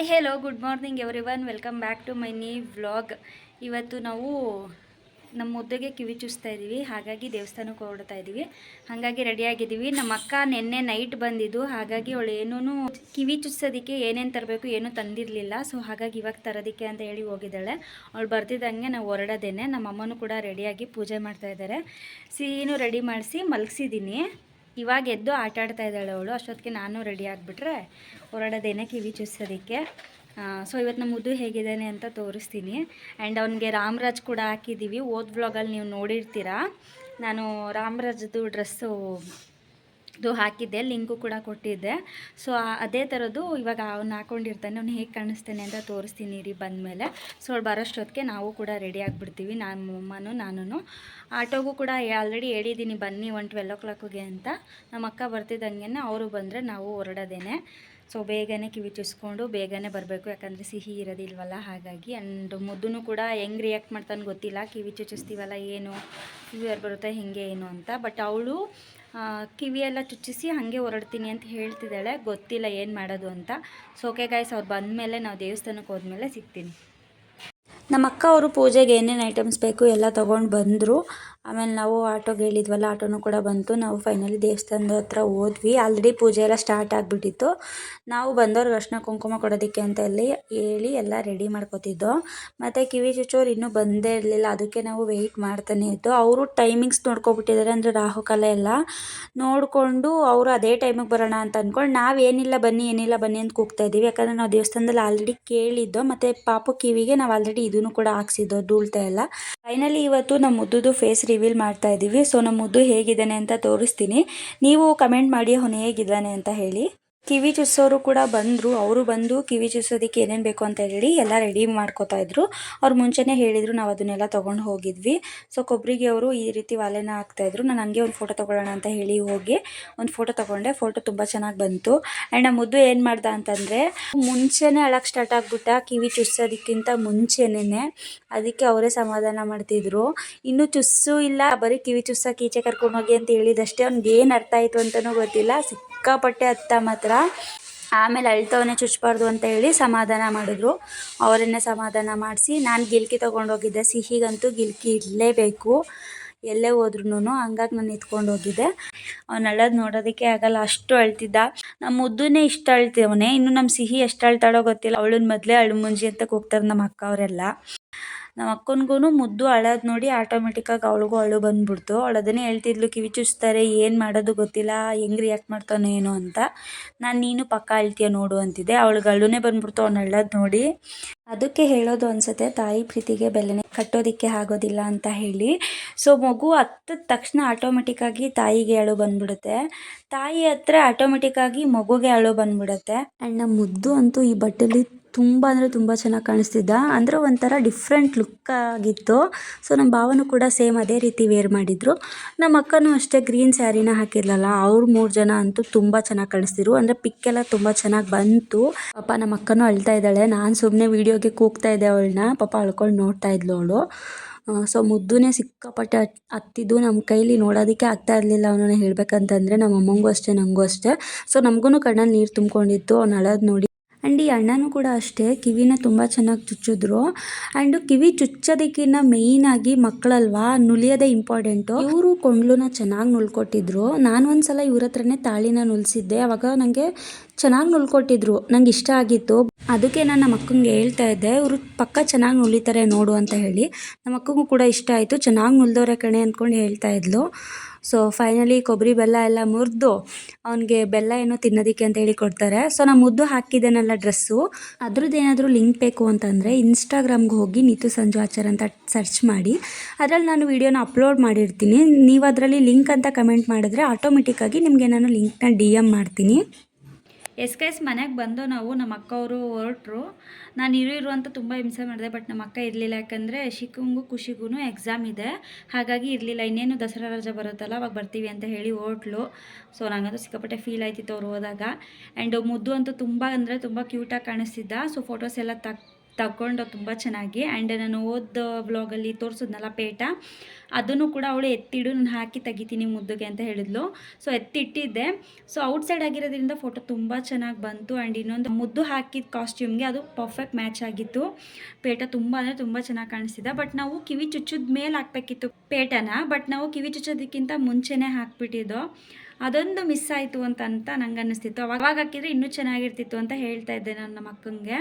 Hi hello good morning everyone welcome back to my ನೀ vlog ಇವತ್ತು ನಾವು ನಮ್ಮ ಮುದ್ದೆಗೆ ಕಿವಿ ಚುಸ್ತಾ ಇದ್ದೀವಿ ಹಾಗಾಗಿ ದೇವಸ್ಥಾನಕ್ಕೆ ಹೊರಡ್ತಾ ಇದ್ದೀವಿ ಹಾಗಾಗಿ ರೆಡಿಯಾಗಿದ್ದೀವಿ ನಮ್ಮ ಅಕ್ಕ ನಿನ್ನೆ ನೈಟ್ ಬಂದಿದ್ದು. ಹಾಗಾಗಿ ಅವಳು ಏನೂ ಕಿವಿ ಚುಚ್ಚೋದಕ್ಕೆ ಏನೇನು ತರಬೇಕು ಏನೂ ತಂದಿರಲಿಲ್ಲ. ಸೊ ಹಾಗಾಗಿ ಇವಾಗ ತರೋದಕ್ಕೆ ಅಂತ ಹೇಳಿ ಹೋಗಿದ್ದಾಳೆ. ಅವಳು ಬರ್ತಿದ್ದಂಗೆ ನಾವು ಹೊರಡೋದೇನೆ. ನಮ್ಮ ಅಮ್ಮನೂ ಕೂಡ ರೆಡಿಯಾಗಿ ಪೂಜೆ ಮಾಡ್ತಾ ಇದ್ದಾರೆ. ಸೀನು ರೆಡಿ ಮಾಡಿಸಿ ಮಲಗಿಸಿದ್ದೀನಿ. ಇವಾಗ ಎದ್ದು ಆಟ ಆಡ್ತಾ ಇದ್ದಾಳೆ ಅವಳು. ಅಷ್ಟೊತ್ತಿಗೆ ನಾನು ರೆಡಿ ಆಗಿಬಿಟ್ರೆ ಹೊರಡೋದೇನೆ ಕಿವಿ ಚುಚ್ಚೋದಕ್ಕೆ ಸೊ ಇವತ್ತು ನಮ್ಮ ಮುದ್ದು ಹೇಗಿದ್ದಾನೆ ಅಂತ ತೋರಿಸ್ತೀನಿ. ಆ್ಯಂಡ್ ಅವನಿಗೆ ರಾಮರಾಜ್ ಕೂಡ ಹಾಕಿದ್ದೀವಿ. ಓದ್ ವ್ಲಾಗಲ್ಲಿ ನೀವು ನೋಡಿರ್ತೀರಾ. ನಾನು ರಾಮರಾಜ್ದು ಡ್ರೆಸ್ಸು ಇದು ಹಾಕಿದ್ದೆ, ಲಿಂಕು ಕೂಡ ಕೊಟ್ಟಿದ್ದೆ. ಸೊ ಅದೇ ಥರದ್ದು ಇವಾಗ ಅವ್ನು ಹಾಕೊಂಡಿರ್ತಾನೆ, ಅವ್ನು ಹೇಗೆ ಕಾಣಿಸ್ತಾನೆ ಅಂತ ತೋರಿಸ್ತೀನಿ ರೀ ಬಂದಮೇಲೆ. ಸೊ ಅವ್ಳು ಬರೋಷ್ಟೊತ್ತಿಗೆ ನಾವು ಕೂಡ ರೆಡಿ ಆಗಿಬಿಡ್ತೀವಿ ನಾನು ಅಮ್ಮನೂ ನಾನು ಆಟೋಗೂ ಕೂಡ ಆಲ್ರೆಡಿ ಹೇಳಿದ್ದೀನಿ, ಬನ್ನಿ ಒನ್ ಟ್ವೆಲ್ ಓ ಕ್ಲಾಕಿಗೆ ಅಂತ. ನಮ್ಮ ಅಕ್ಕ ಬರ್ತಿದ್ದಂಗೆ ಅವರು ಬಂದರೆ ನಾವು ಹೊರಡೋದೇನೆ. ಸೊ ಬೇಗನೆ ಕಿವಿ ಚುಸ್ಕೊಂಡು ಬೇಗನೆ ಬರಬೇಕು, ಯಾಕಂದರೆ ಸಿಹಿ ಇರೋದಿಲ್ವಲ್ಲ, ಹಾಗಾಗಿ. ಆ್ಯಂಡ್ ಮುದ್ದೂ ಕೂಡ ಹೆಂಗೆ ರಿಯಾಕ್ಟ್ ಮಾಡ್ತಾನೆ ಗೊತ್ತಿಲ್ಲ. ಕಿವಿ ಚುಚ್ಚಿಸ್ತೀವಲ್ಲ, ಏನು ಫೀವರ್ ಬರುತ್ತೆ, ಹೇಗೆ, ಏನು ಅಂತ. ಬಟ್ ಅವಳು ಕಿವಿಯೆಲ್ಲ ಚುಚ್ಚಿಸಿ ಹಾಗೆ ಹೊರಡ್ತೀನಿ ಅಂತ ಹೇಳ್ತಿದ್ದಾಳೆ. ಗೊತ್ತಿಲ್ಲ ಏನು ಮಾಡೋದು ಅಂತ. ಸೊ ಓಕೆ ಗಾಯ್ಸ್ ಅವ್ರು ಬಂದಮೇಲೆ ನಾವು ದೇವಸ್ಥಾನಕ್ಕೆ ಹೋದ್ಮೇಲೆ ಸಿಗ್ತೀನಿ. ನಮ್ಮ ಅಕ್ಕ ಅವರು ಪೂಜೆಗೆ ಏನೇನು ಐಟಮ್ಸ್ ಬೇಕು ಎಲ್ಲ ತೊಗೊಂಡು ಬಂದರು. ಆಮೇಲೆ ನಾವು ಆಟೋಗೆ ಹೇಳಿದ್ವಲ್ಲ, ಆಟೋನು ಕೂಡ ಬಂತು. ನಾವು ಫೈನಲಿ ದೇವಸ್ಥಾನದ ಹತ್ರ ಹೋದ್ವಿ. ಆಲ್ರೆಡಿ ಪೂಜೆ ಎಲ್ಲ ಸ್ಟಾರ್ಟ್ ಆಗಿಬಿಟ್ಟಿತ್ತು. ನಾವು ಬಂದವ್ರಿಗೆ ಅರ್ಶಿನ ಕುಂಕುಮ ಕೊಡೋದಕ್ಕೆ ಅಂತ ಹೇಳಿ ಹೇಳಿ ಎಲ್ಲ ರೆಡಿ ಮಾಡ್ಕೋತಿದ್ದೋ. ಮತ್ತು ಕಿವಿ ಚುಚ್ಚೋರು ಇನ್ನೂ ಬಂದೇ ಇರಲಿಲ್ಲ. ಅದಕ್ಕೆ ನಾವು ವೆಯ್ಟ್ ಮಾಡ್ತಾನೆ ಇದ್ದು. ಅವರು ಟೈಮಿಂಗ್ಸ್ ನೋಡ್ಕೊಬಿಟ್ಟಿದ್ದಾರೆ. ಅಂದರೆ ರಾಹುಕಾಲ ಎಲ್ಲ ನೋಡಿಕೊಂಡು ಅವರು ಅದೇ ಟೈಮಿಗೆ ಬರೋಣ ಅಂತ ಅಂದ್ಕೊಂಡು ನಾವೇನಿಲ್ಲ ಬನ್ನಿ, ಏನಿಲ್ಲ ಬನ್ನಿ ಅಂತ ಕೂಗ್ತಾ ಇದ್ದೀವಿ. ಯಾಕಂದರೆ ನಾವು ದೇವಸ್ಥಾನದಲ್ಲಿ ಆಲ್ರೆಡಿ ಕೇಳಿದ್ದೋ, ಮತ್ತು ಪಾಪು ಕಿವಿಗೆ ನಾವು ಆಲ್ರೆಡಿ ಇದನ್ನು ಕೂಡ ಹಾಕ್ಸಿದ್ದೋ, ಧೂಳ್ತಾ ಎಲ್ಲ. ಫೈನಲಿ ಇವತ್ತು ನಮ್ಮ ಮುದ್ದುದು ಫೇಸ್ ರಿವೀಲ್ ಮಾಡ್ತಾ ಇದ್ದೀವಿ. ಸೊ ನಮ್ಮ ಮುದ್ದು ಹೇಗಿದ್ದಾನೆ ಅಂತ ತೋರಿಸ್ತೀನಿ. ನೀವು ಕಮೆಂಟ್ ಮಾಡಿ ಅವನು ಹೇಗಿದ್ದಾನೆ ಅಂತ ಹೇಳಿ. ಕಿವಿ ಚುಚ್ಚೋರು ಕೂಡ ಬಂದರು, ಅವರು ಬಂದು ಕಿವಿ ಚುಚ್ಚೋದಕ್ಕೆ ಏನೇನು ಬೇಕು ಅಂತ ಹೇಳಿ ಎಲ್ಲ ರೆಡಿ ಮಾಡ್ಕೋತಾ ಇದ್ರು. ಅವ್ರು ಮುಂಚೆನೇ ಹೇಳಿದರು ನಾವು ಅದನ್ನೆಲ್ಲ ತೊಗೊಂಡು ಹೋಗಿದ್ವಿ. ಸೊ ಕೊಬ್ಬರಿಗೆ ಅವರು ಈ ರೀತಿ ವಾಲೆನ ಹಾಕ್ತಾಯಿದ್ರು ನಾನು ಹಂಗೆ ಒಂದು ಫೋಟೋ ತೊಗೊಳ್ಳೋಣ ಅಂತ ಹೇಳಿ ಹೋಗಿ ಒಂದು ಫೋಟೋ ತೊಗೊಂಡೆ. ಫೋಟೋ ತುಂಬ ಚೆನ್ನಾಗಿ ಬಂತು. ಆ್ಯಂಡ್ ನಮ್ಮ ಮುದ್ದು ಏನು ಮಾಡ್ದೆ ಅಂತಂದರೆ, ಮುಂಚೆನೇ ಅಳಕ್ಕೆ ಸ್ಟಾರ್ಟ್ ಆಗಿಬಿಟ್ಟ ಕಿವಿ ಚುಚ್ಚೋದಕ್ಕಿಂತ ಮುಂಚೆನೇ ಅದಕ್ಕೆ ಅವರೇ ಸಮಾಧಾನ ಮಾಡ್ತಿದ್ರು. ಇನ್ನೂ ಚುಸ್ಸು ಇಲ್ಲ, ಬರೀ ಕಿವಿ ಈಚೆ ಕರ್ಕೊಂಡು ಹೋಗಿ ಅಂತ ಹೇಳಿದಷ್ಟೇ. ಅವ್ನಿಗೆ ಏನು ಅರ್ಥ ಆಯಿತು ಅಂತಲೂ ಗೊತ್ತಿಲ್ಲ. ಸಿಕ್ಕಾಪಟ್ಟೆ ಅತ್ತ ಮಾತ್ರ ಆಮೇಲೆ ಅಳ್ತವನ್ನೇ ಚುಚ್ಚಬಾರ್ದು ಅಂತ ಹೇಳಿ ಸಮಾಧಾನ ಮಾಡಿದ್ರು. ಅವರನ್ನೇ ಸಮಾಧಾನ ಮಾಡಿಸಿ, ನಾನು ಗಿಲ್ಕಿ ತೊಗೊಂಡೋಗಿದ್ದೆ. ಸಿಹಿಗಂತೂ ಗಿಲ್ಕಿ ಇರಲೇಬೇಕು. ಎಲ್ಲೇ ಹೋದ್ರೂ ಹಂಗಾಗಿ ನಾನು ಎತ್ಕೊಂಡು ಹೋಗಿದ್ದೆ ಅವ್ನು ಅಳೋದು ನೋಡೋದಕ್ಕೆ ಆಗಲ್ಲ. ಅಷ್ಟು ಅಳ್ತಿದ್ದ. ನಮ್ಮ ಮುದ್ದುನೇ ಇಷ್ಟ ಅಳ್ತಿದ್ದವನೇ ಇನ್ನು ನಮ್ಮ ಸಿಹಿ ಎಷ್ಟು ಅಳ್ತಾಳೋ ಗೊತ್ತಿಲ್ಲ. ಅವಳನ್ನ ಮೊದಲೇ ಅಳು ಮುಂಜಿ ಅಂತ ಕೂಗ್ತಾರೆ ನಮ್ಮ ಅಕ್ಕ ಅವರೆಲ್ಲ ನಮ್ಮ ಅಕ್ಕನಿಗೂ ಮುದ್ದು ಅಳೋದು ನೋಡಿ ಆಟೋಮೆಟಿಕ್ಕಾಗಿ ಅವಳಿಗೂ ಅಳು ಬಂದ್ಬಿಡ್ತು. ಅವಳು ಅದನ್ನೇ ಹೇಳ್ತಿದ್ಲು, ಕಿವಿ ಚುಚ್ತಾರೆ, ಏನು ಮಾಡೋದು ಗೊತ್ತಿಲ್ಲ, ಹೆಂಗೆ ರಿಯಾಕ್ಟ್ ಮಾಡ್ತಾನೋ ಏನೋ ಅಂತ. ನಾನು, ನೀನು ಪಕ್ಕ ಅಳ್ತೀಯ ನೋಡು ಅಂತಿದ್ದೆ. ಅವಳಿಗೆ ಅಳುನೇ ಬಂದ್ಬಿಡ್ತು, ಅವ್ನು ಅಳೋದು ನೋಡಿ. ಅದಕ್ಕೆ ಹೇಳೋದು ಅನ್ಸುತ್ತೆ, ತಾಯಿ ಪ್ರೀತಿಗೆ ಬೆಲೆನೆ ಕಟ್ಟೋದಿಕ್ಕೆ ಆಗೋದಿಲ್ಲ ಅಂತ ಹೇಳಿ. ಸೊ, ಮಗು ಹತ್ತದ ತಕ್ಷಣ ಆಟೋಮೆಟಿಕ್ಕಾಗಿ ತಾಯಿಗೆ ಅಳು ಬಂದ್ಬಿಡುತ್ತೆ. ತಾಯಿ ಹತ್ರ ಆಟೋಮೆಟಿಕ್ಕಾಗಿ ಮಗುಗೆ ಅಳು ಬಂದ್ಬಿಡುತ್ತೆ. ಆ್ಯಂಡ್ ನಮ್ಮ ಮುದ್ದು ಅಂತೂ ಈ ಬಟ್ಟೆಲಿ ತುಂಬ ಅಂದರೆ ತುಂಬ ಚೆನ್ನಾಗಿ ಕಾಣಿಸ್ತಿದ್ದ. ಅಂದರೆ ಒಂಥರ ಡಿಫ್ರೆಂಟ್ ಲುಕ್ ಆಗಿತ್ತು. ಸೊ ನಮ್ಮ ಭಾವನೂ ಕೂಡ ಸೇಮ್ ಅದೇ ರೀತಿ ವೇರ್ ಮಾಡಿದರು. ನಮ್ಮ ಅಕ್ಕನೂ ಅಷ್ಟೇ ಗ್ರೀನ್ ಸ್ಯಾರಿನ ಹಾಕಿರಲಿಲ್ಲ. ಅವ್ರು ಮೂರು ಜನ ಅಂತೂ ತುಂಬ ಚೆನ್ನಾಗಿ ಕಾಣಿಸ್ತಿದ್ರು. ಅಂದರೆ ಪಿಕ್ಕೆಲ್ಲ ತುಂಬ ಚೆನ್ನಾಗಿ ಬಂತು. ಪಾಪ ನಮ್ಮ ಅಕ್ಕನೂ ಅಳ್ತಾ ಇದ್ದಾಳೆ. ನಾನು ಸುಮ್ಮನೆ ವೀಡಿಯೋಗೆ ಕೂಗ್ತಾ ಇದ್ದೆ ಅವಳನ್ನ. ಪಾಪ ಅಳ್ಕೊಂಡು ನೋಡ್ತಾ ಇದ್ಲು ಅವಳು. ಸೊ ಮುದ್ದುನೇ ಸಿಕ್ಕಾಪಟ್ಟೆ ಹತ್ತಿದ್ದು ನಮ್ಮ ಕೈಲಿ ನೋಡೋದಕ್ಕೆ ಆಗ್ತಾ ಇರಲಿಲ್ಲ ಅವನನ್ನ ಹೇಳ್ಬೇಕಂತಂದರೆ ನಮ್ಮ ಅಮ್ಮಂಗೂ ಅಷ್ಟೇ ನನಗೂ ಅಷ್ಟೇ. ಸೊ ನಮಗೂ ಕಣ್ಣಲ್ಲಿ ನೀರು ತುಂಬ್ಕೊಂಡಿತ್ತು. ಅವ್ನು ಅಳೋದು ನೋಡಿ ಆ್ಯಂಡ್ ಈ ಅಣ್ಣನೂ ಕೂಡ ಅಷ್ಟೇ, ಕಿವಿನ ತುಂಬ ಚೆನ್ನಾಗಿ ಚುಚ್ಚಿದ್ರು. ಆ್ಯಂಡ್ ಕಿವಿ ಚುಚ್ಚೋದಕ್ಕಿಂತ ಮೇಯ್ನಾಗಿ ಮಕ್ಕಳಲ್ವಾ, ನುಲಿಯೋದೇ ಇಂಪಾರ್ಟೆಂಟು ಇವರು ಕೊಂಡ್ಲುನ ಚೆನ್ನಾಗಿ ನುಲ್ಕೊಟ್ಟಿದ್ರು. ನಾನು ಒಂದು ಸಲ ಇವ್ರ ಹತ್ರನೇ ತಾಳಿನ ನುಲ್ಸಿದ್ದೆ. ಅವಾಗ ನನಗೆ ಚೆನ್ನಾಗಿ ನುಲ್ಕೊಟ್ಟಿದ್ರು. ನಂಗೆ ಇಷ್ಟ ಆಗಿತ್ತು. ಅದಕ್ಕೆ ನಾನು ನಮ್ಮ ಅಕ್ಕಂಗೆ ಹೇಳ್ತಾ ಇದ್ದೆ, ಇವರು ಪಕ್ಕ ಚೆನ್ನಾಗಿ ನುಲಿತಾರೆ ನೋಡು ಅಂತ ಹೇಳಿ. ನಮ್ಮ ಅಕ್ಕಂಗೂ ಕೂಡ ಇಷ್ಟ ಆಯಿತು. ಚೆನ್ನಾಗಿ ನುಲ್ದವ್ರೆ ಕಣೆ ಅಂದ್ಕೊಂಡು ಹೇಳ್ತಾ ಇದ್ಲು. ಸೊ ಫೈನಲಿ ಕೊಬ್ಬರಿ ಬೆಲ್ಲ ಎಲ್ಲ ಮುರಿದು ಅವನಿಗೆ ಬೆಲ್ಲ ಏನೋ ತಿನ್ನೋದಕ್ಕೆ ಅಂತ ಹೇಳಿ ಕೊಡ್ತಾರೆ. ಸೊ ನಾನು ಮುದ್ದು ಹಾಕಿದ್ದೇನಲ್ಲ ಡ್ರೆಸ್ಸು. ಅದ್ರದ್ದು ಏನಾದರೂ ಲಿಂಕ್ ಬೇಕು ಅಂತಂದರೆ ಇನ್ಸ್ಟಾಗ್ರಾಮ್ಗೆ ಹೋಗಿ ನೀತು ಸಂಜು ಆಚಾರ ಅಂತ ಸರ್ಚ್ ಮಾಡಿ. ಅದರಲ್ಲಿ ನಾನು ವೀಡಿಯೋನ ಅಪ್ಲೋಡ್ ಮಾಡಿರ್ತೀನಿ. ನೀವು ಅದರಲ್ಲಿ ಲಿಂಕ್ ಅಂತ ಕಮೆಂಟ್ ಮಾಡಿದ್ರೆ ಆಟೋಮೆಟಿಕ್ಕಾಗಿ ನಿಮಗೆ ನಾನು ಲಿಂಕ್ನ ಡಿ ಎಂ ಮಾಡ್ತೀನಿ. ಎಸ್ ಕೆ ಎಸ್ ಮನೆಗೆ ಬಂದು ನಾವು ನಮ್ಮ ಅಕ್ಕ ಅವರು ಹೊರಟ್ರು. ನಾನು ಇರು ಇರು ಅಂತ ತುಂಬ ಹಿಂಸೆ ಮಾಡಿದೆ, ಬಟ್ ನಮ್ಮ ಅಕ್ಕ ಇರಲಿಲ್ಲ. ಯಾಕಂದರೆ ಶಿಖಂಗೂ ಖುಷಿಗೂ ಎಕ್ಸಾಮ್ ಇದೆ. ಹಾಗಾಗಿ ಇರಲಿಲ್ಲ. ಇನ್ನೇನು ದಸರಾ ರಜೆ ಬರುತ್ತಲ್ಲ, ಅವಾಗ ಬರ್ತೀವಿ ಅಂತ ಹೇಳಿ ಹೋಟ್ಲು ಸೊ ನನಗಂತೂ ಸಿಕ್ಕಾಪಟ್ಟೆ ಫೀಲ್ ಆಯ್ತಿತ್ತು ಅವ್ರು ಹೋದಾಗ. ಆ್ಯಂಡ್ ಮುದ್ದು ಅಂತೂ ತುಂಬ ಅಂದರೆ ತುಂಬ ಕ್ಯೂಟಾಗಿ ಕಾಣಿಸ್ತಿದ್ದ. ಸೊ ಫೋಟೋಸ್ ಎಲ್ಲ ತಕ್ ತಗೊಂಡು ತುಂಬ ಚೆನ್ನಾಗಿ. ಆ್ಯಂಡ್ ನಾನು ಓದೋ ವ್ಲಾಗಲ್ಲಿ ತೋರಿಸಿದ್ನಲ್ಲ ಪೇಟ, ಅದನ್ನು ಕೂಡ ಅವಳು ಎತ್ತಿಡು, ನಾನು ಹಾಕಿ ತೆಗಿತೀನಿ ಮುದ್ದುಗೆ ಅಂತ ಹೇಳಿದ್ಲು. ಸೊ ಎತ್ತಿಟ್ಟಿದ್ದೆ. ಸೊ ಔಟ್ಸೈಡ್ ಆಗಿರೋದ್ರಿಂದ ಫೋಟೋ ತುಂಬ ಚೆನ್ನಾಗಿ ಬಂತು. ಆ್ಯಂಡ್ ಇನ್ನೊಂದು ಮುದ್ದು ಹಾಕಿದ ಕಾಸ್ಟ್ಯೂಮ್ಗೆ ಅದು ಪರ್ಫೆಕ್ಟ್ ಮ್ಯಾಚ್ ಆಗಿತ್ತು. ಪೇಟ ತುಂಬ ಅಂದರೆ ತುಂಬ ಚೆನ್ನಾಗಿ ಕಾಣಿಸ್ತಿದೆ. ಬಟ್ ನಾವು ಕಿವಿ ಚುಚ್ಚದ ಮೇಲೆ ಹಾಕ್ಬೇಕಿತ್ತು ಪೇಟನ. ಬಟ್ ನಾವು ಕಿವಿ ಚುಚ್ಚೋದಕ್ಕಿಂತ ಮುಂಚೆನೇ ಹಾಕ್ಬಿಟ್ಟಿದ್ದು. ಅದೊಂದು ಮಿಸ್ ಆಯಿತು ಅಂತ ಅಂತ ನಂಗೆ ಅನ್ನಿಸ್ತಿತ್ತು ಅವಾಗ ಹಾಕಿದರೆ ಇನ್ನೂ ಚೆನ್ನಾಗಿರ್ತಿತ್ತು ಅಂತ ಹೇಳ್ತಾ ಇದ್ದೆ ನನ್ನ ಮಕ್ಕಂಗೆ.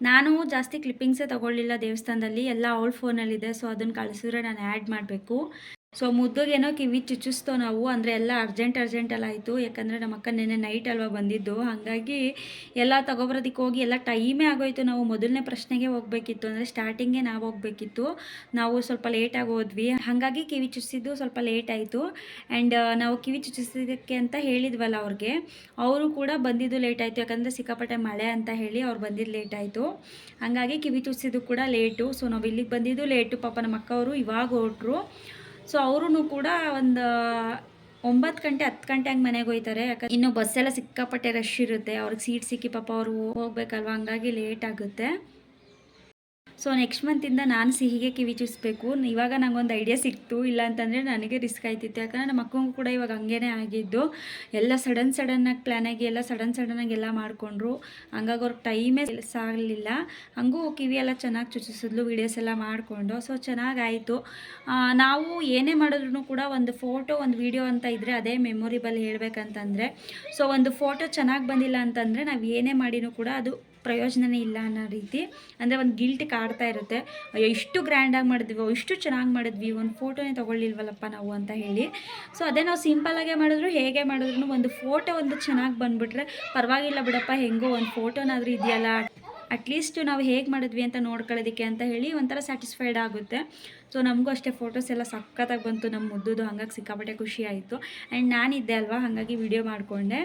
ನಾನು ಜಾಸ್ತಿ ಕ್ಲಿಪ್ಪಿಂಗ್ಸೇ ತಗೊಳ್ಳಿಲ್ಲ ದೇವಸ್ಥಾನದಲ್ಲಿ ಎಲ್ಲ ಅವಳ ಫೋನಲ್ಲಿದೆ ಸೊ ಅದನ್ನು ಕಳಿಸಿದ್ರೆ ನಾನು ಆ್ಯಡ್ ಮಾಡಬೇಕು. ಸೊ ಮುದ್ದಗೇನೋ ಕಿವಿ ಚುಚ್ಚಿಸ್ತೋ ನಾವು, ಅಂದರೆ ಎಲ್ಲ ಅರ್ಜೆಂಟ್ ಅರ್ಜೆಂಟಲ್ಲ ಆಯಿತು. ಯಾಕಂದರೆ ನಮ್ಮ ಅಕ್ಕ ನೆನ್ನೆ ನೈಟ್ ಅಲ್ವಾ ಬಂದಿದ್ದು. ಹಾಗಾಗಿ ಎಲ್ಲ ತಗೊಬರೋದಕ್ಕೆ ಹೋಗಿ ಎಲ್ಲ ಟೈಮೇ ಆಗೋಯ್ತು. ನಾವು ಮೊದಲನೇ ಪ್ರಶ್ನೆಗೆ ಹೋಗಬೇಕಿತ್ತು. ಅಂದರೆ ಸ್ಟಾರ್ಟಿಂಗೇ ನಾವು ಹೋಗಬೇಕಿತ್ತು. ನಾವು ಸ್ವಲ್ಪ ಲೇಟಾಗಿ ಹೋದ್ವಿ. ಹಾಗಾಗಿ ಕಿವಿ ಚುಚ್ಚಿದ್ದು ಸ್ವಲ್ಪ ಲೇಟ್ ಆಯಿತು. ಆ್ಯಂಡ್ ನಾವು ಕಿವಿ ಚುಚ್ಚಿಸಿದ್ದಕ್ಕೆ ಅಂತ ಹೇಳಿದ್ವಲ್ಲ ಅವ್ರಿಗೆ, ಅವರು ಕೂಡ ಬಂದಿದ್ದು ಲೇಟ್ ಆಯಿತು. ಯಾಕಂದರೆ ಸಿಕ್ಕಾಪಟ್ಟೆ ಮಳೆ ಅಂತ ಹೇಳಿ ಅವ್ರು ಬಂದಿದ್ದು ಲೇಟ್ ಆಯಿತು. ಹಾಗಾಗಿ ಕಿವಿ ಚುಚ್ಚಿದ್ದು ಕೂಡ ಲೇಟು ಸೊ ನಾವು ಇಲ್ಲಿಗೆ ಬಂದಿದ್ದು ಲೇಟು ಪಾಪ ನಮ್ಮ ಅಕ್ಕವರು ಇವಾಗ ಹೊರಟ್ರು. ಸೊ ಅವರು ಕೂಡ ಒಂದು ಒಂಬತ್ತು ಗಂಟೆ, ಹತ್ತು ಗಂಟೆ ಹಂಗೆ ಮನೆಗೆ ಹೋಯ್ತಾರೆ. ಯಾಕಂದ್ರೆ ಇನ್ನು ಬಸ್ಸೆಲ್ಲ ಸಿಕ್ಕಾಪಟ್ಟೆ ರಶ್ ಇರುತ್ತೆ. ಅವ್ರಿಗೆ ಸೀಟ್ ಸಿಕ್ಕಿ ಪಾಪ ಅವರು ಹೋಗ್ಬೇಕಲ್ವ? ಹಂಗಾಗಿ ಲೇಟ್ ಆಗುತ್ತೆ. ಸೊ ನೆಕ್ಸ್ಟ್ ಮಂತಿಂದ ನಾನು ಸಿಹಿಗೆ ಕಿವಿ ಚೂಸ್ಬೇಕು ಇವಾಗ ಒಂದು ಐಡಿಯಾ ಸಿಕ್ತು. ಇಲ್ಲ ಅಂತಂದರೆ ನನಗೆ ರಿಸ್ಕ್ ಆಯ್ತಿತ್ತು. ಯಾಕಂದರೆ ನಮ್ಮ ಅಕ್ಕಂಗೂ ಕೂಡ ಇವಾಗ ಹಂಗೇನೆ ಆಗಿದ್ದು. ಎಲ್ಲ ಸಡನ್ ಸಡನ್ನಾಗಿ ಪ್ಲ್ಯಾನಾಗಿ ಎಲ್ಲ ಸಡನ್ ಸಡನ್ನಾಗಿ ಎಲ್ಲ ಮಾಡಿಕೊಂಡ್ರು. ಹಂಗಾಗಿ ಅವ್ರಿಗೆ ಟೈಮೇ ಸಾಗಲಿಲ್ಲ ಹಂಗೂ ಕಿವಿ ಎಲ್ಲ ಚೆನ್ನಾಗಿ ಚುಚಿಸಿದ್ಲು ವೀಡಿಯೋಸ್ ಎಲ್ಲ ಮಾಡಿಕೊಂಡು. ಸೊ ಚೆನ್ನಾಗಾಯಿತು ನಾವು ಏನೇ ಮಾಡಿದ್ರು ಕೂಡ ಒಂದು ಫೋಟೋ ಒಂದು ವಿಡಿಯೋ ಅಂತ ಇದ್ದರೆ ಅದೇ ಮೆಮೊರಿಬಲ್ ಹೇಳಬೇಕಂತಂದರೆ. ಸೊ ಒಂದು ಫೋಟೋ ಚೆನ್ನಾಗಿ ಬಂದಿಲ್ಲ ಅಂತಂದರೆ ನಾವು ಏನೇ ಮಾಡಿನೂ ಕೂಡ ಅದು ಪ್ರಯೋಜನನೇ ಇಲ್ಲ ಅನ್ನೋ ರೀತಿ, ಅಂದರೆ ಒಂದು ಗಿಲ್ಟ್ ಕಾಡ್ತಾ ಇರುತ್ತೆ. ಅಯ್ಯೋ, ಇಷ್ಟು ಗ್ರ್ಯಾಂಡಾಗಿ ಮಾಡಿದ್ವಿ, ಇಷ್ಟು ಚೆನ್ನಾಗಿ ಮಾಡಿದ್ವಿ, ಒಂದು ಫೋಟೋನೇ ತೊಗೊಳ್ಳಿಲ್ವಲ್ಲಪ್ಪ ನಾವು ಅಂತ ಹೇಳಿ. ಸೊ ಅದೇ ನಾವು ಸಿಂಪಲಾಗೆ ಮಾಡಿದ್ರು, ಹೇಗೆ ಮಾಡಿದ್ರು ಒಂದು ಫೋಟೋ ಒಂದು ಚೆನ್ನಾಗಿ ಬಂದುಬಿಟ್ರೆ ಪರವಾಗಿಲ್ಲ ಬಿಡಪ್ಪ, ಹೆಂಗೋ ಒಂದು ಫೋಟೋನಾದರೂ ಇದೆಯಲ್ಲ. ಅಟ್ಲೀಸ್ಟ್ ನಾವು ಹೇಗೆ ಮಾಡಿದ್ವಿ ಅಂತ ನೋಡ್ಕೊಳ್ಳೋದಕ್ಕೆ ಅಂತ ಹೇಳಿ ಒಂಥರ ಸ್ಯಾಟಿಸ್ಫೈಡ್ ಆಗುತ್ತೆ. ಸೊ ನಮಗೂ ಅಷ್ಟೇ ಫೋಟೋಸ್ ಎಲ್ಲ ಸಖತ್ತಾಗಿ ಬಂತು ನಮ್ಮ ಮುದ್ದುದು ಹಂಗಾಗಿ ಸಿಕ್ಕಾಪಟ್ಟೆ ಖುಷಿ ಆಯಿತು. ಆ್ಯಂಡ್ ನಾನಿದ್ದೆ ಅಲ್ವಾ, ಹಾಗಾಗಿ ವಿಡಿಯೋ ಮಾಡಿಕೊಂಡೆ.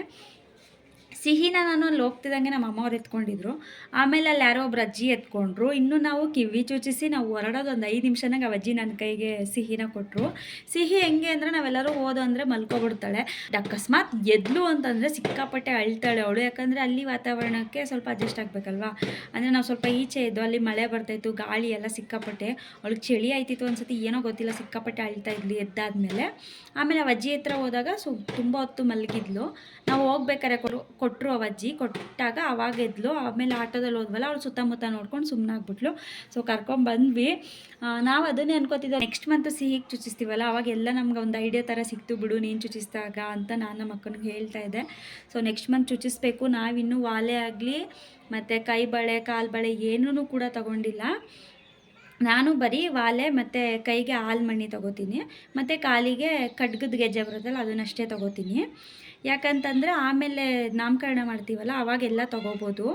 ಸಿಹಿನ ನಾನು ಅಲ್ಲಿ ಹೋಗ್ತಿದ್ದಂಗೆ ನಮ್ಮ ಅಮ್ಮ ಅವ್ರು ಎತ್ಕೊಂಡಿದ್ರು. ಆಮೇಲೆ ಅಲ್ಲಿ ಯಾರೋ ಒಬ್ರು ಅಜ್ಜಿ ಎತ್ಕೊಂಡ್ರು. ಇನ್ನು ನಾವು ಕಿವಿ ಚುಚಿಸಿ ನಾವು ಹೊರಡೋದು ಒಂದು ಐದು ನಿಮಿಷನಾಗ ಅಜ್ಜಿ ನನ್ನ ಕೈಗೆ ಸಿಹಿನ ಕೊಟ್ಟರು ಸಿಹಿ ಹೆಂಗೆ ಅಂದರೆ ನಾವೆಲ್ಲರೂ ಹೋದು ಅಂದರೆ ಮಲ್ಕೊಬಿಡ್ತಾಳೆ. ಅಕಸ್ಮಾತ್ ಎದ್ಲು ಅಂತಂದರೆ ಸಿಕ್ಕಾಪಟ್ಟೆ ಅಳ್ತಾಳೆ ಅವಳು. ಯಾಕಂದರೆ ಅಲ್ಲಿ ವಾತಾವರಣಕ್ಕೆ ಸ್ವಲ್ಪ ಅಡ್ಜಸ್ಟ್ ಆಗಬೇಕಲ್ವಾ? ಅಂದರೆ ನಾವು ಸ್ವಲ್ಪ ಈಚೆ ಇದ್ದು ಅಲ್ಲಿ ಮಳೆ ಬರ್ತಾಯಿತ್ತು ಗಾಳಿ ಎಲ್ಲ ಸಿಕ್ಕಾಪಟ್ಟೆ. ಅವಳಿಗೆ ಚಳಿ ಆಯ್ತಿತ್ತು ಅನ್ಸತಿ ಏನೋ ಗೊತ್ತಿಲ್ಲ, ಸಿಕ್ಕಾಪಟ್ಟೆ ಅಳ್ತಾ ಇದ್ಲಿ ಎದ್ದಾದ್ಮೇಲೆ. ಆಮೇಲೆ ಅಜ್ಜಿ ಹತ್ರ ಹೋದಾಗ ಸೊ ತುಂಬ ಹೊತ್ತು ಮಲಗಿದ್ಲು. ನಾವು ಹೋಗ್ಬೇಕಾರೆ ಕೊಡು ಕೊಟ್ಟರು ಅವಜ್ಜಿ. ಕೊಟ್ಟಾಗ ಅವಾಗ ಎದ್ಲು, ಆಮೇಲೆ ಆಟೋದಲ್ಲಿ ಹೋದ್ವಲ್ಲ, ಅವಳು ಸುತ್ತಮುತ್ತ ನೋಡ್ಕೊಂಡು ಸುಮ್ಮನಾಗ್ಬಿಟ್ಲು ಸೊ ಕರ್ಕೊಂಬಂದ್ವಿ ನಾವು ಅದನ್ನೇ ಅನ್ಕೋತಿದ್ದೆ ನೆಕ್ಸ್ಟ್ ಮಂತ್ ಸಿಹಿಗೆ ಚುಚಿಸ್ತೀವಲ್ಲ ಅವಾಗೆಲ್ಲ ನಮ್ಗೆ ಒಂದು ಐಡಿಯಾ ಥರ ಸಿಕ್ತು, ಬಿಡು, ನೀನು ಚುಚಿಸಿದಾಗ ಅಂತ ನಾನು ನಮ್ಮ ಅಕ್ಕನಿಗೆ ಹೇಳ್ತಾ ಇದ್ದೆ. ಸೊ ನೆಕ್ಸ್ಟ್ ಮಂತ್ ಚುಚಿಸ್ಬೇಕು ನಾವಿನ್ನೂ ವಾಲೆ ಆಗಲಿ, ಮತ್ತು ಕೈ ಬಳೆ, ಕಾಲು ಬಳೆ ಏನೂ ಕೂಡ ತಗೊಂಡಿಲ್ಲ. ನಾನು ಬರೀ ವಾಲೆ ಮತ್ತು ಕೈಗೆ ಮಣ್ಣಿ ತೊಗೋತೀನಿ, ಮತ್ತು ಕಾಲಿಗೆ ಖಡ್ಗದ ಗೆಜ್ಜೆ ಬರುತ್ತಲ್ಲ ಅದನ್ನಷ್ಟೇ ತೊಗೋತೀನಿ. ಯಾಕಂತಂದರೆ ಆಮೇಲೆ ನಾಮಕರಣ ಮಾಡ್ತೀವಲ್ಲ, ಅವಾಗೆಲ್ಲ ತೊಗೋಬೋದು.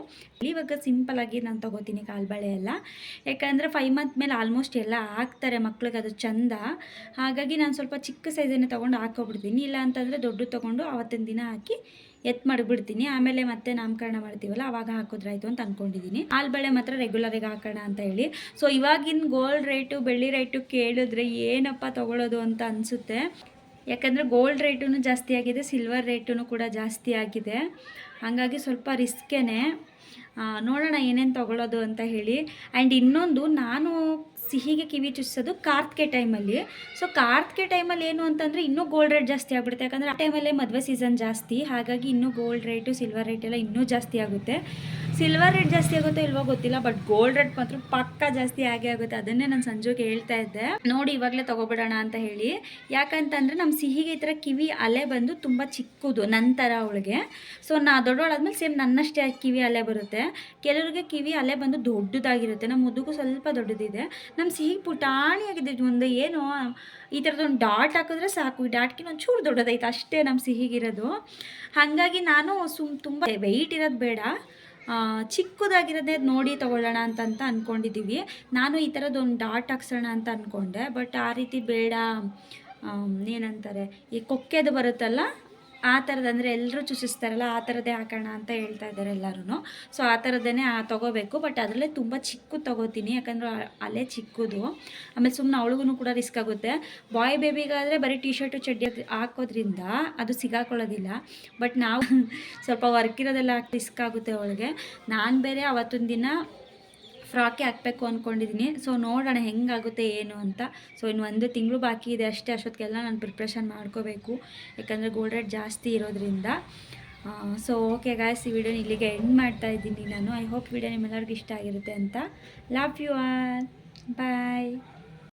ಇವಾಗ ಸಿಂಪಲಾಗಿ ನಾನು ತೊಗೋತೀನಿ ಕಾಲ್ಬಳೆ ಎಲ್ಲ. ಯಾಕಂದರೆ ಫೈವ್ ಮಂತ್ ಮೇಲೆ ಆಲ್ಮೋಸ್ಟ್ ಎಲ್ಲ ಹಾಕ್ತಾರೆ ಮಕ್ಳಿಗೆ, ಅದು ಚಂದ. ಹಾಗಾಗಿ ನಾನು ಸ್ವಲ್ಪ ಚಿಕ್ಕ ಸೈಜನ್ನೇ ತೊಗೊಂಡು ಹಾಕೋಬಿಡ್ತೀನಿ ಇಲ್ಲ ಅಂತಂದರೆ ದೊಡ್ಡದು ತೊಗೊಂಡು ಆವತ್ತಿನ ದಿನ ಹಾಕಿ ಎತ್ ಮಾಡಿಬಿಡ್ತೀನಿ ಆಮೇಲೆ ಮತ್ತೆ ನಾಮಕರಣ ಮಾಡ್ತೀವಲ್ಲ, ಅವಾಗ ಹಾಕಿದ್ರಾಯ್ತು ಅಂತ ಅಂದ್ಕೊಂಡಿದ್ದೀನಿ ಬಳೆ ಮಾತ್ರ ರೆಗ್ಯುಲರಾಗಿ ಹಾಕೋಣ ಅಂತ ಹೇಳಿ. ಸೊ ಇವಾಗಿನ ಗೋಲ್ಡ್ ರೇಟು ಬೆಳ್ಳಿ ರೇಟು ಕೇಳಿದ್ರೆ ಏನಪ್ಪ ತಗೊಳ್ಳೋದು ಅಂತ ಅನಿಸುತ್ತೆ. ಯಾಕಂದರೆ ಗೋಲ್ಡ್ ರೇಟೂ ಜಾಸ್ತಿ ಆಗಿದೆ ಸಿಲ್ವರ್ ರೇಟೂ ಕೂಡ ಜಾಸ್ತಿ ಆಗಿದೆ. ಹಾಗಾಗಿ ಸ್ವಲ್ಪ ರಿಸ್ಕೇನೆ ನೋಡೋಣ ಏನೇನು ತೊಗೊಳೋದು ಅಂತ ಹೇಳಿ. ಆ್ಯಂಡ್ ಇನ್ನೊಂದು, ನಾನು ಸಿಹಿಗೆ ಕಿವಿ ಚುಚ್ಚಿಸೋದು ಕಾರ್ತಿಕೆ ಟೈಮಲ್ಲಿ. ಸೊ ಕಾರ್ತಿಕೆ ಟೈಮಲ್ಲಿ ಏನು ಅಂತಂದರೆ ಇನ್ನೂ ಗೋಲ್ಡ್ ರೇಟ್ ಜಾಸ್ತಿ ಆಗ್ಬಿಡುತ್ತೆ. ಯಾಕಂದರೆ ಆ ಟೈಮಲ್ಲೇ ಮದುವೆ ಸೀಸನ್ ಜಾಸ್ತಿ. ಹಾಗಾಗಿ ಇನ್ನೂ ಗೋಲ್ಡ್ ರೇಟು ಸಿಲ್ವರ್ ರೇಟ್ ಎಲ್ಲ ಇನ್ನೂ ಜಾಸ್ತಿ ಆಗುತ್ತೆ. ಸಿಲ್ವರ್ ರೇಟ್ ಜಾಸ್ತಿ ಆಗುತ್ತೋ ಇಲ್ವೋ ಗೊತ್ತಿಲ್ಲ ಬಟ್ ಗೋಲ್ಡ್ ರೇಟ್ ಮಾತ್ರ ಪಕ್ಕ ಜಾಸ್ತಿ ಆಗೇ ಆಗುತ್ತೆ. ಅದನ್ನೇ ನಾನು ಸಂಜೆಗೆ ಹೇಳ್ತಾ ಇದ್ದೆ. ನೋಡಿ, ಇವಾಗಲೇ ತಗೋಬಿಡೋಣ ಅಂತ ಹೇಳಿ. ಯಾಕಂತಂದ್ರೆ ನಮ್ಮ ಸಿಹಿಗೆ ಈ ಥರ ಕಿವಿ ಅಲೆ ಬಂದು ತುಂಬ ಚಿಕ್ಕದು ನಂತರ ಅವಳಿಗೆ. ಸೊ ನಾ ದೊಡ್ಡವಳಾದ್ಮೇಲೆ ಸೇಮ್ ನನ್ನಷ್ಟೇ ಕಿವಿ ಅಲೆ ಬರುತ್ತೆ. ಕೆಲವರಿಗೆ ಕಿವಿ ಅಲೆ ಬಂದು ದೊಡ್ಡದಾಗಿರುತ್ತೆ. ನಮ್ಮ ಮುದುಗೂ ಸ್ವಲ್ಪ ದೊಡ್ಡದಿದೆ. ನಮ್ಮ ಸಿಹಿ ಪುಟಾಣಿಯಾಗಿದೆ ಒಂದು ಏನು, ಈ ಥರದೊಂದು ಡಾಟ್ ಹಾಕಿದ್ರೆ ಸಾಕು. ಈ ಡಾಟ್ಗಿನ ಒಂಚೂರು ದೊಡ್ಡದೈತೆ ಅಷ್ಟೇ ನಮ್ಮ ಸಿಹಿಗಿರೋದು. ಹಾಗಾಗಿ ನಾನು ಸುಮ್ ತುಂಬ ವೆಯ್ಟ್ ಇರೋದು ಬೇಡ. ಚಿಕ್ಕದಾಗಿರೋದೇ ನೋಡಿ ತೊಗೊಳ್ಳೋಣ ಅಂತಂತ ಅಂದ್ಕೊಂಡಿದ್ದೀವಿ ನಾನು ಈ ಥರದ್ದೊಂದು ಡಾಟ್ ಹಾಕ್ಸೋಣ ಅಂತ ಅಂದ್ಕೊಂಡೆ ಬಟ್ ಆ ರೀತಿ ಬೇಡ ಏನಂತಾರೆ, ಈ ಕೊಕ್ಕೆದು ಬರುತ್ತಲ್ಲ ಆ ಥರದ್ದು ಅಂದರೆ ಎಲ್ಲರೂ ಚೂಸಿಸ್ತಾರಲ್ಲ ಆ ಥರದ್ದೇ ಹಾಕೋಣ ಅಂತ ಹೇಳ್ತಾ ಇದ್ದಾರೆ ಎಲ್ಲರೂ ಸೊ ಆ ಥರದ್ದೇ ತೊಗೋಬೇಕು. ಬಟ್ ಅದರಲ್ಲೇ ತುಂಬ ಚಿಕ್ಕದು ತೊಗೋತೀನಿ. ಯಾಕಂದ್ರೆ ಅಲ್ಲೇ ಚಿಕ್ಕದು. ಆಮೇಲೆ ಸುಮ್ಮನೆ ಅವಳಿಗೂ ಕೂಡ ರಿಸ್ಕ್ ಆಗುತ್ತೆ. ಬಾಯ್ ಬೇಬಿಗಾದರೆ ಬರೀ ಟಿ ಶರ್ಟು ಚಡ್ಡಿ ಹಾಕೋದ್ರಿಂದ ಅದು ಸಿಗಾಕೊಳ್ಳೋದಿಲ್ಲ. ಬಟ್ ನಾವು ಸ್ವಲ್ಪ ವರ್ಕ್ ಇರೋದೆಲ್ಲ ರಿಸ್ಕ್ ಆಗುತ್ತೆ ಅವಳಿಗೆ. ನಾನು ಬೇರೆ ಅವತ್ತೊಂದು ದಿನ ಫ್ರಾಕೆ ಹಾಕಬೇಕು ಅಂದ್ಕೊಂಡಿದ್ದೀನಿ ಸೊ ನೋಡೋಣ ಹೆಂಗಾಗುತ್ತೆ, ಏನು ಅಂತ. ಸೊ ಇನ್ನು ಒಂದು ತಿಂಗಳು ಬಾಕಿ ಇದೆ ಅಷ್ಟೇ ಅಷ್ಟೊತ್ತಿಗೆಲ್ಲ ನಾನು ಪ್ರಿಪ್ರೇಷನ್ ಮಾಡ್ಕೋಬೇಕು. ಯಾಕಂದರೆ ಗೋಲ್ಡ್ ರೇಟ್ ಜಾಸ್ತಿ ಇರೋದ್ರಿಂದ. ಸೊ ಓಕೆ ಗಾಯ್ಸ್ ಈ ವಿಡಿಯೋನ ಇಲ್ಲಿಗೆ ಎಂಡ್ ಮಾಡ್ತಾ ಇದ್ದೀನಿ ನಾನು. ಐ ಹೋಪ್ ವಿಡಿಯೋ ನಿಮ್ಮೆಲ್ಲರಿಗೂ ಇಷ್ಟ ಆಗಿರುತ್ತೆ ಅಂತ. Love you all bye